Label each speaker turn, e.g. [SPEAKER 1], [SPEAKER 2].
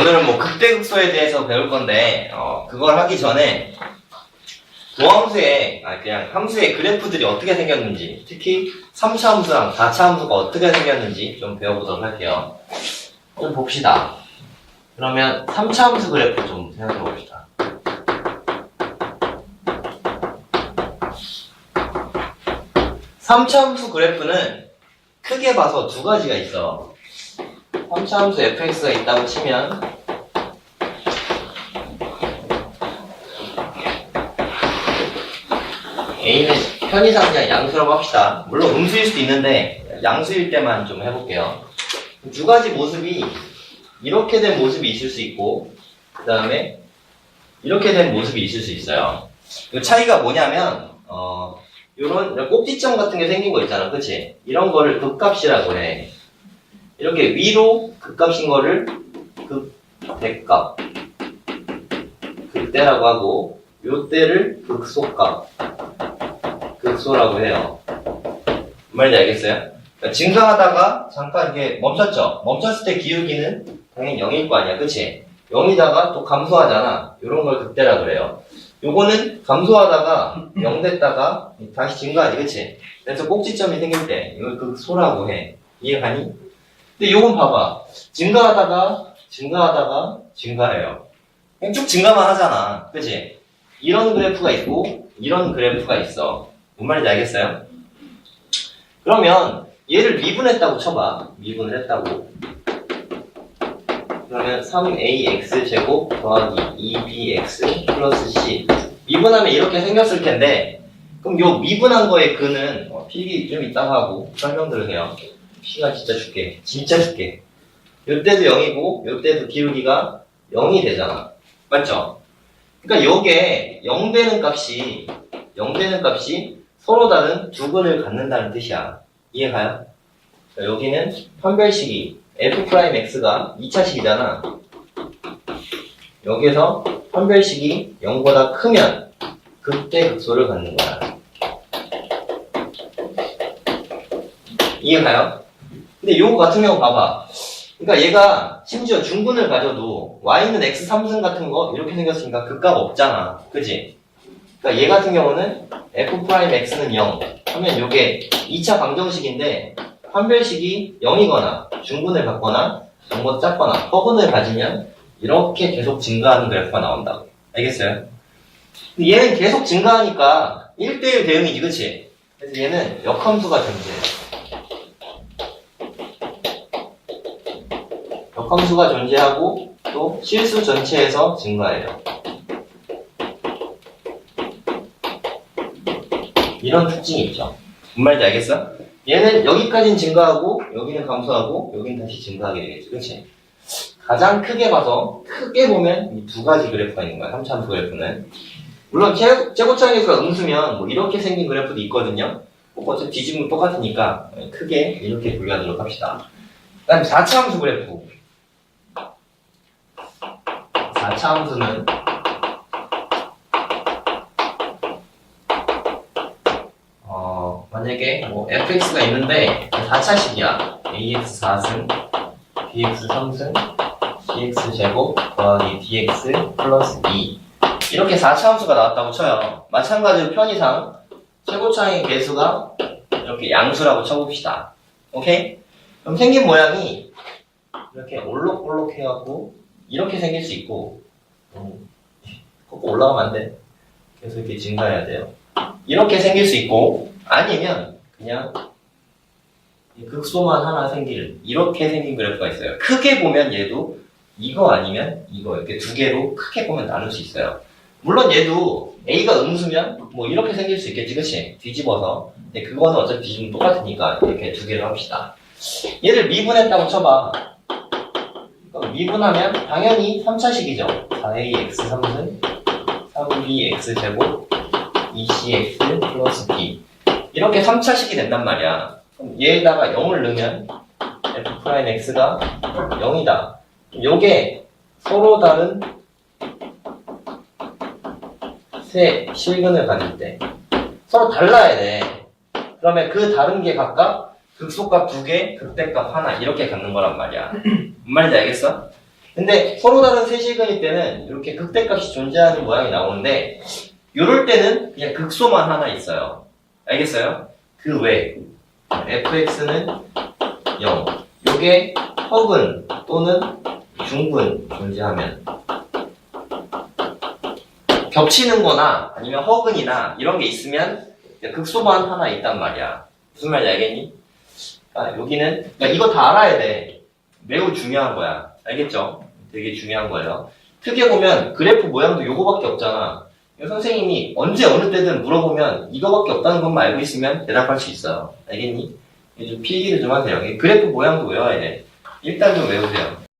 [SPEAKER 1] 오늘은 뭐 극대극소에 대해서 배울 건데 어, 그걸 하기 전에 도함수의 아 그냥 함수의 그래프들이 어떻게 생겼는지 특히 3차 함수랑 4차 함수가 어떻게 생겼는지 좀 배워보도록 할게요. 좀 봅시다. 그러면 3차 함수 그래프 좀 생각해 봅시다. 삼차 함수 그래프는 크게 봐서 두 가지가 있어. 3차 함수 fx가 있다고 치면 a는 편의상 그냥 양수라고 합시다. 물론 음수일 수도 있는데 양수일 때만 좀 해볼게요. 두 가지 모습이 이렇게 된 모습이 있을 수 있고 그 다음에 이렇게 된 모습이 있을 수 있어요. 그 차이가 뭐냐면 어 요런 꼭지점 같은 게 생긴 거 있잖아, 그치? 이런 거를 극값이라고 해. 이렇게 위로 극값인 거를 극대값 극대라고 하고 요 때를 극소값 극소라고 해요 무슨 말인지 알겠어요? 그러니까 증가하다가 잠깐 이게 멈췄죠? 멈췄을 때 기울기는 당연히 0일 거 아니야 그치? 0이다가 또 감소하잖아 요런 걸 극대라 그래요 요거는 감소하다가 0 됐다가 다시 증가하지 그치? 그래서 꼭지점이 생길 때 이걸 극소라고 해 이해가니? 근데 요건 봐봐. 증가하다가, 증가하다가, 증가해요. 그냥 쭉 증가만 하잖아. 그치? 이런 그래프가 있고, 이런 그래프가 있어. 뭔 말인지 알겠어요? 그러면, 얘를 미분했다고 쳐봐. 미분을 했다고. 그러면 3ax 제곱 더하기 2bx 플러스 c. 미분하면 이렇게 생겼을 텐데, 그럼 요 미분한 거의 근은, 어, 필기 좀 이따가 하고 설명 들으세요. 피가 진짜 줄게. 진짜 줄게. 요때도 0이고, 요때도 기울기가 0이 되잖아. 맞죠? 그러니까 요게 0 되는 값이, 0 되는 값이 서로 다른 두 근을 갖는다는 뜻이야. 이해가요? 자, 여기는 판별식이 f'x가 2차식이잖아. 여기서 판별식이 0보다 크면 그때 극소를 갖는 거야. 이해가요? 근데 요거 같은 경우 봐봐. 그러니까 얘가 심지어 중근을 가져도 y는 x 3승 같은 거 이렇게 생겼으니까 극값 없잖아. 그지? 그러니까 얘 같은 경우는 f'x는 0 하면 요게 2차 방정식인데 판별식이 0이거나 중근을 갖거나 0보다 작거나 허근을 가지면 이렇게 계속 증가하는 그래프가 나온다고. 알겠어요? 얘는 계속 증가하니까 1대1 대응이지, 그치? 그래서 얘는 역함수가 존재해. 함수가 존재하고 또 실수 전체에서 증가해요. 이런 특징이 있죠. 무슨 말인지 알겠어? 얘는 여기까지는 증가하고 여기는 감소하고 여기는 다시 증가하게 되겠지. 그치? 가장 크게 봐서 크게 보면 이 두 가지 그래프가 있는 거야. 3차함수 그래프는. 물론 제, 제곱창에서 음수면 뭐 이렇게 생긴 그래프도 있거든요. 뭐 어차피 뒤집으면 똑같으니까 크게 이렇게 분류하도록 합시다. 그 다음 4차함수 그래프. 4차 함수는 어, 만약에 뭐 fx가 있는데 4차식이야. ax 4승, bx 3승, dx 제곱 더하기 dx 플러스 2 이렇게 4차 함수가 나왔다고 쳐요. 마찬가지로 편의상 최고차의 개수가 이렇게 양수라고 쳐봅시다. 오케이? 그럼 생긴 모양이 이렇게 올록올록 해갖고 이렇게 생길 수 있고 음, 꼭 올라가면 안 돼. 계속 이렇게 증가해야 돼요. 이렇게 생길 수 있고 아니면 그냥 이 극소만 하나 생길 이렇게 생긴 그래프가 있어요. 크게 보면 얘도 이거 아니면 이거 이렇게 두 개로 크게 보면 나눌 수 있어요. 물론 얘도 A가 음수면 뭐 이렇게 생길 수 있겠지, 그치? 뒤집어서. 근데 그거는 어차피 뒤집으면 똑같으니까 이렇게 두 개로 합시다. 얘를 미분했다고 쳐봐. 그럼 미분하면 당연히 3차식이죠. 4ax 3승, 3bx 제곱, 2cx 플러스 b. 이렇게 3차식이 된단 말이야. 그럼 얘에다가 0을 넣으면 f'x가 0이다. 요게 서로 다른 세 실근을 때 서로 달라야 돼. 그러면 그 다른 게 각각 극소값 두 개, 극대값 하나 이렇게 갖는 거란 말이야. 뭔 말인지 알겠어? 근데 서로 다른 세실근일 때는 이렇게 극대값이 존재하는 모양이 나오는데 이럴 때는 그냥 극소만 하나 있어요. 알겠어요? 그 외 fx는 0. 요게 허근 또는 중근 존재하면 겹치는 거나 아니면 허근이나 이런 게 있으면 극소만 하나 있단 말이야. 무슨 말인지 알겠니? 아, 여기는, 그러니까 이거 다 알아야 돼. 매우 중요한 거야. 알겠죠? 되게 중요한 거예요. 크게 보면 그래프 모양도 요거밖에 없잖아. 선생님이 언제 어느 때든 물어보면 이거밖에 없다는 것만 알고 있으면 대답할 수 있어요. 알겠니? 좀 필기를 좀 하세요. 이 그래프 모양도 외워야 돼. 일단 좀 외우세요.